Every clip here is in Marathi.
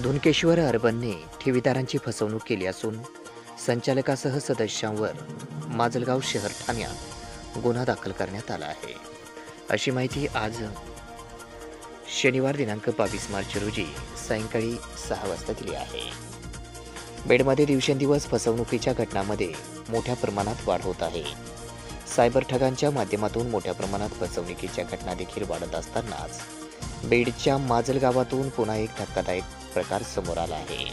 धुनकेश्वर अर्बनने ठेवीदारांची फसवणूक केली असून संचालकासह सदस्यांवर माजलगाव शहर ठाण्यात गुन्हा दाखल करण्यात आला आहे. अशी माहिती आज शनिवार दिनांक बावीस मार्च रोजी सायंकाळी सहा वाजता दिली आहे. बेडमध्ये दिवसेंदिवस फसवणुकीच्या घटनांमध्ये मोठ्या प्रमाणात वाढ होत आहे. सायबर ठगांच्या माध्यमातून मोठ्या प्रमाणात फसवणुकीच्या घटना देखील वाढत असतानाच बेडच्या माजल गावातून पुन्हा एक धक्कादायक प्रकार समोर आला आहे.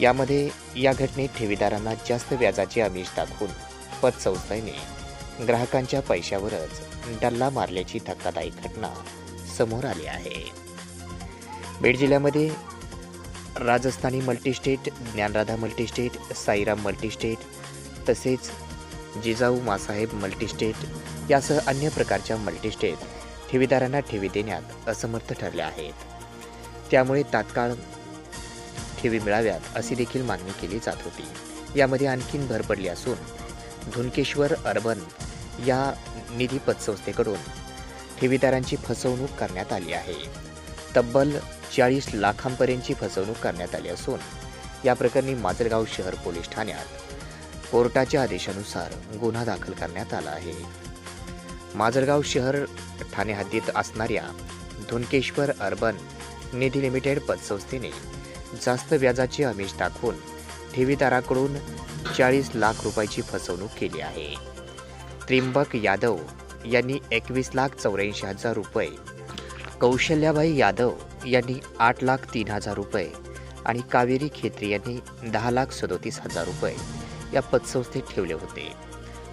यामध्ये या घटनेत ठेवीदारांना जास्त व्याजाचे आमिष दाखवून पतसंस्थेने ग्राहकांच्या पैशावरच डल्ला मारल्याची धक्कादायक घटना समोर आली आहे. बीड जिल्ह्यामध्ये Rajasthani multistate Dnyanradha multistate Sairam multistate तसेच जिजाऊ मासाहेब मल्टीस्टेट यासह अन्य प्रकारच्या मल्टीस्टेट ठेवीदारांना ठेवी देण्यात असमर्थ ठरले आहेत. त्यामुळे तात्काळ ठेवी मिळाव्यात अशी देखील मागणी केली जात होती. यामध्ये आणखीन भर पडली असून धुनकेश्वर अर्बन या निधी पतसंस्थेकडून ठेवीदारांची फसवणूक करण्यात आली आहे. तब्बल चाळीस लाखांपर्यंतची फसवणूक करण्यात आली असून या प्रकरणी माजलगाव शहर पोलीस ठाण्यात कोर्टाच्या आदेशानुसार गुन्हा दाखल करण्यात आला आहे. माजलगाव शहर ठाणे हद्दीत असणाऱ्या धुनकेश्वर अर्बन निधी लिमिटेड पतसंस्थेने जास्त व्याजाचे आमिष दाखवून ठेवीदाराकडून चाळीस लाख रुपयाची फसवणूक केली आहे. त्रिंबक यादव यांनी एकवीस लाख चौऱ्याऐंशी हजार रुपये कौशल्याबाई यादव यांनी आठ लाख तीन हजार रुपये आणि कावेरी खेत्री यांनी दहा लाख सदोतीस हजार रुपये या पतसंस्थेत ठेवले होते.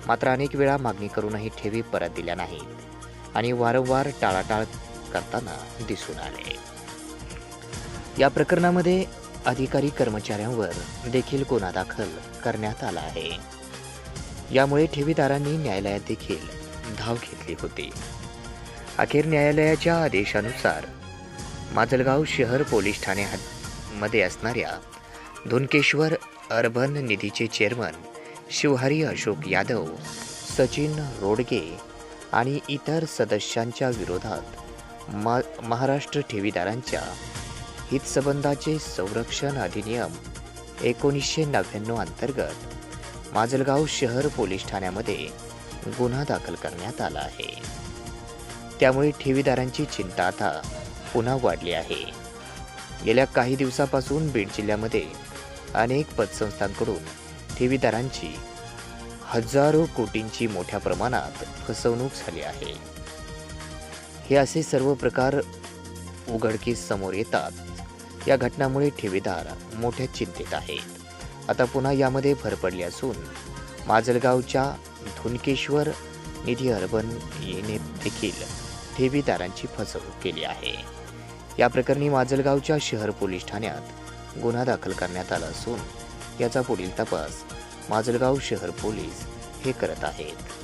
मात्र अनेक वेळा मागणी करूनही ठेवी परत दिल्या नाहीत आणि वारंवार टाळाटाळ करताना दिसून आले. या प्रकरणामध्ये अधिकारी कर्मचाऱ्यांवर देखील गुन्हा दाखल करण्यात आला आहे. यामुळे ठेवीदारांनी न्यायालयात देखील धाव घेतली होती. अखेर न्यायालयाच्या आदेशानुसार माजलगाव शहर पोलीस ठाणे मध्ये असणाऱ्या धुनकेश्वर अर्बन निधीचे चेअरमन शिवहरी अशोक यादव सचिन रोडगे आणि इतर सदस्यांच्या विरोधात मा महाराष्ट्र ठेवीदारांच्या हितसंबंधाचे संरक्षण अधिनियम एकोणीसशे नव्याण्णव अंतर्गत माजलगाव शहर पोलीस ठाण्यामध्ये गुन्हा दाखल करण्यात आला आहे. त्यामुळे ठेवीदारांची चिंता आता पुन्हा वाढली आहे. गेल्या काही दिवसापासून बीड जिल्ह्यामध्ये अनेक पतसंस्थांकडून ठेवीदारांची हजारो कोटींची मोठ्या प्रमाणात फसवणूक झाली आहे. हे असे सर्व प्रकार उघडकीस समोर येतात. या घटनामुळे ठेवीदार मोठ्या चिंतेत आहेत. आता पुन्हा यामध्ये भर पडली असून माजलगावच्या धुनकेश्वर निधी अर्बन येने देखील ठेवीदारांची फसवणूक केली आहे. या प्रकरणी माजलगावच्या शहर पोलीस ठाण्यात गुन्हा दाखल करण्यात आला असून याचा पुढील तपास माजलगाव शहर पोलीस हे करत आहेत.